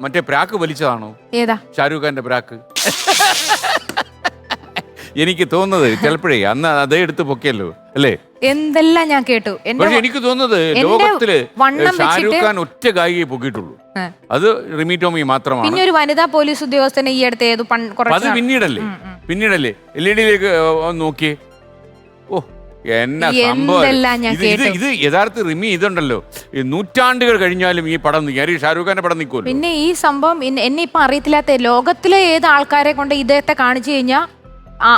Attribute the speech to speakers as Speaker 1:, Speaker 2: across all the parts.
Speaker 1: മറ്റേ പ്രാക്ക് വലിച്ചതാണോ?
Speaker 2: ഏതാ?
Speaker 1: ഷാരൂഖ് ഖാന്റെ പ്രാക്ക്. എനിക്ക് തോന്നുന്നത് ചിലപ്പോഴേ അന്ന് അതേ എടുത്ത് പൊക്കിയല്ലോ അല്ലേ?
Speaker 2: എന്തെല്ലാം ഞാൻ കേട്ടു. എന്റെ
Speaker 1: പക്ഷെ എനിക്ക് തോന്നുന്നത്
Speaker 2: എന്റെ
Speaker 1: ലോകത്തിൽ
Speaker 2: വണ്ണം
Speaker 1: ഷാരൂഖ്
Speaker 2: വെച്ചിട്ട്
Speaker 1: ഖാൻ ഒറ്റ ഗായികയെ പൊക്കിയിട്ടുള്ളൂ.
Speaker 2: ആ.
Speaker 1: അത് റിമി ടോമി മാത്രമാണ്.
Speaker 2: പിന്നെ ഒരു വനിതാ പോലീസ് ഉദ്യോഗസ്ഥനെ ഈ അടുത്ത് ഏത് പൺ-
Speaker 1: അത്
Speaker 2: നാൾ-
Speaker 1: പിന്നീടല്ലേ. പിന്നീടല്ലേ? എൽ ഇ ഡിയിലേക്ക് നോക്കിയേ. ഓ എന്നാ സംഭവം
Speaker 2: എന്തെല്ലാം ഞാൻ
Speaker 1: ഇത് ഇത്
Speaker 2: കേട്ടു.
Speaker 1: ഇത് യഥാർത്ഥ റിമി ഇതുണ്ടല്ലോ. ഈ നൂറ്റാണ്ടുകൾ കഴിഞ്ഞാലും ഈ പടം നിൽക്കും ഷാരൂഖ് ഖാന്റെ പടം നിൽക്കുമല്ലോ
Speaker 2: പിന്നെ ഈ സംഭവം ഇൻ- എന്നെ ഇപ്പൊ അറിയത്തില്ലാത്ത ലോകത്തിലെ ഏത് ആൾക്കാരെ കൊണ്ട് ഇദ്ദേഹത്തെ കാണിച്ചു കഴിഞ്ഞാൽ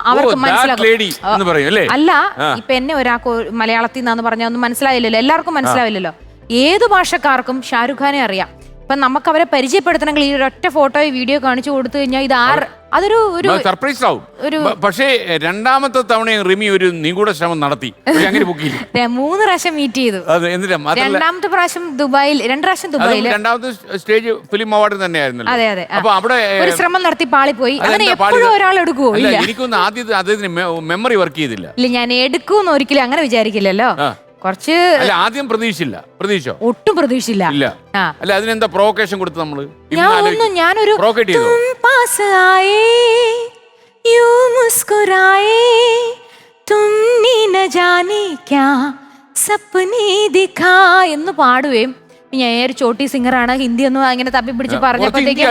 Speaker 2: അവർക്ക്
Speaker 1: that
Speaker 2: മനസ്സിലാകും.
Speaker 1: lady എന്ന് പറയും അല്ലേ?
Speaker 2: അല്ല
Speaker 1: ആ.
Speaker 2: ഇപ്പൊ എന്നെ ഒരാൾക്ക് ഒരു മലയാളത്തിൽ നിന്നാന്ന് പറഞ്ഞാൽ ഒന്നും മനസ്സിലായില്ലല്ലോ. എല്ലാവർക്കും മനസ്സിലാവില്ലല്ലോ. ഏത് ഭാഷക്കാർക്കും ഷാരൂഖ് ഖാനെ അറിയാം. ഇപ്പൊ നമുക്ക് അവരെ പരിചയപ്പെടുത്തണമെങ്കിൽ ഈ ഒരൊറ്റ ഫോട്ടോ വീഡിയോ കാണിച്ചു കൊടുത്തു കഴിഞ്ഞാൽ ഇത് ആർ അതൊരു ഒരു
Speaker 1: സർപ്രൈസ് ആവും
Speaker 2: ഒരു-
Speaker 1: പക്ഷേ രണ്ടാമത്തെ തവണ റിമി ഒരു നിഗൂഢ ശ്രമം നടത്തി. അങ്ങനെ
Speaker 2: മൂന്ന് പ്രാവശ്യം മീറ്റ് ചെയ്തു. രണ്ടാമത്തെ പ്രാവശ്യം ദുബായിൽ രണ്ട് പ്രാവശ്യം ദുബായിൽ
Speaker 1: രണ്ടാമത്തെ സ്റ്റേജ് ഫിലിം അവാർഡ് തന്നെയായിരുന്നു
Speaker 2: അതെ അതെ.
Speaker 1: അപ്പൊ അവിടെ
Speaker 2: ഒരു ശ്രമം നടത്തി പാളിപ്പോയി. അങ്ങനെ എപ്പോഴും ഒരാൾ എടുക്കുവോ?
Speaker 1: എനിക്കൊന്നും ആദ്യം ആദ്യത്തെ അദ്ദേഹത്തിന് മെമ്മറി വർക്ക് ചെയ്തില്ല.
Speaker 2: ഇല്ല ഞാൻ എടുക്കൂന്ന് ഒരിക്കലും അങ്ങനെ വിചാരിക്കില്ലല്ലോ. കുറച്ച്
Speaker 1: അല്ല ആദ്യം പ്രതീക്ഷയില്ല പ്രതീക്ഷ
Speaker 2: ഒട്ടും പ്രതീക്ഷയില്ല
Speaker 1: ഇല്ല. അല്ല അതിനെന്താ പ്രൊവക്കേഷൻ കൊടുത്ത് നമ്മൾ?
Speaker 2: ഞാൻ ഒന്ന് ഞാനൊരു പാസ് ആയേ യൂ മുസ്കുരായേ തും നീ ന ജാനേ ക്യാ ദിഖാ എന്ന് പാടുകയും ഞാൻ ഒരു ചോട്ടി സിംഗറാണ് ഹിന്ദി ഒന്നും അങ്ങനെ തപ്പി പിടിച്ച് പറഞ്ഞപ്പോഴത്തേക്ക്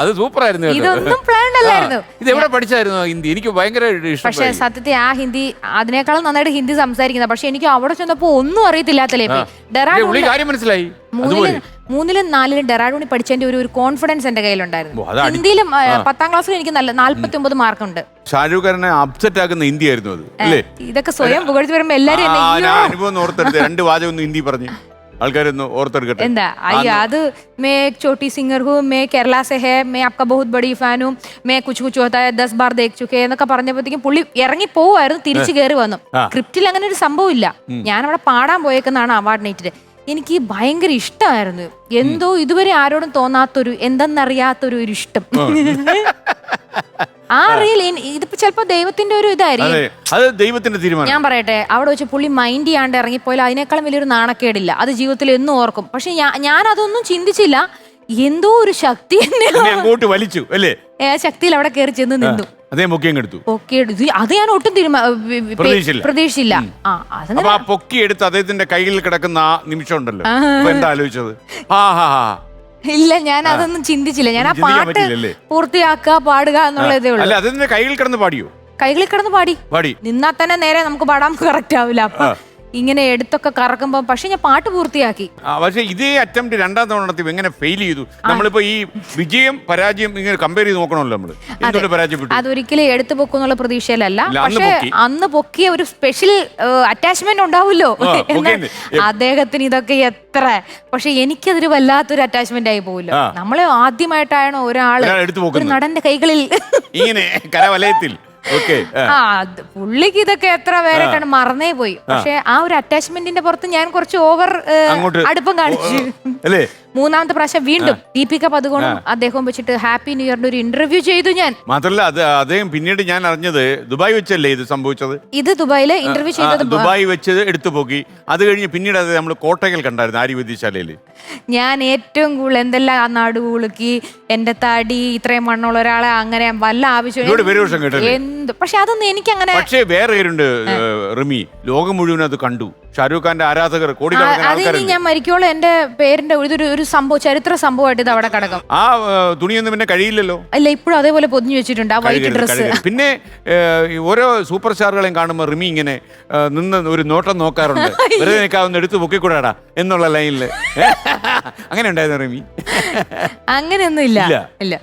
Speaker 1: അത് സൂപ്പർ ആയിരുന്നു
Speaker 2: ഇതൊന്നും പ്ലാൻ അല്ലായിരുന്നു.
Speaker 1: ഇത് എവിടെ പഠിച്ചായിരുന്നു ഹിന്ദി? എനിക്ക് ഭയങ്കര
Speaker 2: പക്ഷെ സത്യത്തെ ആ ഹിന്ദി അതിനേക്കാളും നന്നായിട്ട് ഹിന്ദി സംസാരിക്കുന്നത്. പക്ഷെ എനിക്ക് അവിടെ ചെന്നപ്പോ ഒന്നും അറിയത്തില്ലാത്തല്ലേ
Speaker 1: മനസ്സിലായി?
Speaker 2: മൂന്നിലും മൂന്നിലും നാലിലും ഡെറാഡൂണി പഠിച്ചതിന്റെ ഒരു ഒരു കോൺഫിഡൻസ് എന്റെ കയ്യിലുണ്ടായിരുന്നു. ഹിന്ദിയിലും പത്താം ക്ലാസ്സിൽ എനിക്ക് നല്ല നാല്പത്തി ഒമ്പത് മാർക്കുണ്ട്.
Speaker 1: ഷാരൂഖ് ഖാനെ അപ്സെറ്റ് ആക്കുന്ന ഹിന്ദി ആയിരുന്നു അത് അല്ലേ?
Speaker 2: ഇതൊക്കെ സ്വയം പുകഴ്ത്തി വരുമ്പോ എല്ലാരും
Speaker 1: ആ, അനുഭവം ഓർത്തെടുത്ത് രണ്ട് വാചകം ഹിന്ദി പറഞ്ഞ്. ആൾക്കാരൊന്ന് ഓർത്തെടുക്കട്ടെ.
Speaker 2: എന്താ? അയ്യ അത് മേ ചോട്ടി സിംഗർ ഹു മേ കേരള സെ ഹെ മേ ആപ്ക ബഹുത് ബഡി ഫാനും മേ കുച്ചു കുച്ചു ഹോത്താ ദസ് ബാർ ദേഖ് ചുക്കെ എന്നൊക്കെ പറഞ്ഞപ്പോഴത്തേക്കും പുള്ളി ഇറങ്ങി പോവായിരുന്നു തിരിച്ചു കയറി വന്നു. ക്രിപ്റ്റിൽ അങ്ങനെ ഒരു സംഭവം ഇല്ല. ഞാൻ അവിടെ പാടാൻ പോയേക്കുന്നതാണ് അവാർഡ് നൈറ്റിൽ എനിക്ക് ഭയങ്കര ഇഷ്ടമായിരുന്നു. എന്തോ ഇതുവരെ ആരോടും തോന്നാത്തൊരു എന്തെന്നറിയാത്തൊരു ഒരു ഇഷ്ടം. ആ റീൽ ഇതിപ്പോ ചിലപ്പോ ദൈവത്തിന്റെ ഒരു ഇതായിരിക്കും.
Speaker 1: അതെ ദൈവത്തിന്റെ തീരുമാനം.
Speaker 2: ഞാൻ പറയട്ടെ അവിടെ വെച്ച് പുള്ളി മൈൻഡ് ചെയ്യാണ്ട് ഇറങ്ങിപ്പോയാൽ അതിനേക്കാളും വലിയൊരു നാണക്കേടില്ല. അത് ജീവിതത്തിൽ എന്നും ഓർക്കും. പക്ഷെ ഞാൻ അതൊന്നും ചിന്തിച്ചില്ല. എന്തോ ഒരു ശക്തി
Speaker 1: അങ്ങോട്ട് വലിച്ചു അല്ലേ?
Speaker 2: ശക്തിയിൽ അവിടെ കയറി ചെന്ന് നിന്നു.
Speaker 1: അതേ മുഖ്യം എടുത്തു.
Speaker 2: ഇത് അത് ഞാൻ ഒട്ടും
Speaker 1: പ്രതീക്ഷിച്ചില്ല.
Speaker 2: പ്രതീക്ഷിച്ചില്ല. ആ അതങ്ങനെ
Speaker 1: അപ്പൊ ആ പൊക്കി എടുത്ത് അദ്ദേഹത്തിന്റെ കയ്യിൽ കിടക്കുന്ന ആ നിമിഷം ഉണ്ടല്ലോ എന്താ ആലോചിച്ചത്? ആ ഹാ ഹാ.
Speaker 2: ഇല്ല ഞാൻ അതൊന്നും ചിന്തിച്ചില്ല. ഞാൻ ആ
Speaker 1: ചിന്തിക്കാൻ
Speaker 2: പാട്ട്
Speaker 1: പറ്റിയില്ലല്ലേ?
Speaker 2: പൂർത്തിയാക്കുക പാടുക എന്നുള്ളതേ ഉള്ളൂ.
Speaker 1: അല്ല അതിന്റെ കിടന്ന് പാടിയോ?
Speaker 2: കൈകളിൽ കിടന്ന് പാടി.
Speaker 1: പാടി.
Speaker 2: നിന്നാ തന്നെ നേരെ നമുക്ക് പാടാൻ കറക്റ്റ് ആവില്ല. അപ്പൊ ഇങ്ങനെ എടുത്തൊക്കെ കറക്കുമ്പോ പക്ഷെ ഞാൻ പാട്ട് പൂർത്തിയാക്കി.
Speaker 1: ആ, പക്ഷേ ഇതേ അറ്റംപ്റ്റ് രണ്ടാം തവണ നടത്തി എങ്ങനെ ഫെയിൽ ചെയ്തു. നമ്മളിപ്പോ ഈ വിജയം പരാജയം ഇങ്ങനെ കമ്പയർ ചെയ്ത് നോക്കണമല്ലോ നമ്മൾ. എന്തുകൊണ്ട് പരാജയപ്പെട്ടു?
Speaker 2: അതൊരിക്കലും എടുത്തു പൊക്കുന്നുള്ള പ്രതീക്ഷയിലല്ല.
Speaker 1: ഇല്ല, അന്ന്
Speaker 2: പക്ഷെ
Speaker 1: പൊക്കി.
Speaker 2: അന്ന് പൊക്കിയ ഒരു സ്പെഷ്യൽ അറ്റാച്ച്മെന്റ് ഉണ്ടാവുമല്ലോ.
Speaker 1: ആ,
Speaker 2: എന്നാൽ
Speaker 1: പൊക്കിയെന്ന്.
Speaker 2: അദ്ദേഹത്തിന് ഇതൊക്കെ എത്ര? പക്ഷെ എനിക്കതൊരു വല്ലാത്തൊരു അറ്റാച്ച്മെന്റ് ആയി പോവില്ല.
Speaker 1: ആ.
Speaker 2: നമ്മളെ ആദ്യമായിട്ടാണ് ഒരാൾ
Speaker 1: ഒരാൾ എടുത്തു
Speaker 2: ഒരു നടന്റെ കൈകളിൽ
Speaker 1: ഇങ്ങനെ കരവലയത്തിൽ.
Speaker 2: ആ. അത് പുള്ളിക്ക് ഇതൊക്കെ എത്ര പേരൊക്കെയാണ് മറന്നേ പോയി. പക്ഷെ ആ ഒരു അറ്റാച്ച്മെന്റിന്റെ പുറത്ത് ഞാൻ കുറച്ച് ഓവർ
Speaker 1: അങ്ങോട്ട്
Speaker 2: അടുപ്പം കാണിച്ചു.
Speaker 1: അല്ലേ?
Speaker 2: മൂന്നാമത്തെ പ്രാവശ്യം വീണ്ടും ദീപിക പതുകോണും അദ്ദേഹം വെച്ചിട്ട് ഹാപ്പി ന്യൂ ഇയറിന്റെ ഒരു ഇന്റർവ്യൂ ചെയ്തു ഞാൻ.
Speaker 1: മാത്രല്ല അത് അദ്ദേഹം പിന്നീട് ഞാൻ അറിഞ്ഞത് ദുബായ് വെച്ചല്ലേ ഇത് സംഭവിച്ചത്?
Speaker 2: ഇത് ദുബായിൽ ഇന്റർവ്യൂ ചെയ്തത്
Speaker 1: ദുബായ് വെച്ച് എടുത്തു പോക്കി. അത് കഴിഞ്ഞ് പിന്നീട് അത് നമ്മൾ കോട്ടയ്ക്കൽ കണ്ടായിരുന്നു ആര്യവൈദ്യശാലയിൽ
Speaker 2: ഞാൻ ഏറ്റവും കൂടുതൽ എന്തെല്ലാം ആ നാട് കുളുക്കി എന്റെ തടി ഇത്രയും മണ്ണുള്ള ഒരാളെ അങ്ങനെ വല്ല ആവശ്യം? എന്ത്? പക്ഷെ അതൊന്നും എനിക്ക് അങ്ങനെ
Speaker 1: പക്ഷേ വേറെ പേരുണ്ട് റിമി. ലോകം മുഴുവൻ അത് കണ്ടു. ഷാരൂഖ് ഖാന്റെ ആരാധകർ കോടിക്കണക്കിന് ആൾക്കാരുണ്ട്
Speaker 2: ഞാൻ മരിക്കോളം എന്റെ പേരിന്റെ ഇതൊരു ഒരു സംഭവം ചരിത്ര സംഭവമായിട്ട് ഇത് അവിടെ കിടക്കും.
Speaker 1: ആ തുണിയൊന്നും പിന്നെ കഴിയില്ലല്ലോ?
Speaker 2: അല്ല ഇപ്പോഴും അതേപോലെ പൊതിഞ്ഞു വെച്ചിട്ടുണ്ട് ആ വൈറ്റ്
Speaker 1: കഴുകരുത്,
Speaker 2: ഡ്രസ്സ്
Speaker 1: കഴുകരുത്. പിന്നെ ഈ ഓരോ സൂപ്പർ സ്റ്റാറുകളെയും കാണുമ്പോൾ റിമി ഇങ്ങനെ നിന്ന് ഒരു നോട്ടം നോക്കാറുണ്ട്. വെറുതെ നിൽക്കാവുന്ന എടുത്ത് പൊക്കിക്കൂടാടാ എന്നുള്ള ലൈനിൽ അങ്ങനെ ഉണ്ടായിരുന്നു റിമി?
Speaker 2: അങ്ങനെയൊന്നും ഇല്ല.
Speaker 1: ഇല്ല.
Speaker 2: ഇല്ല.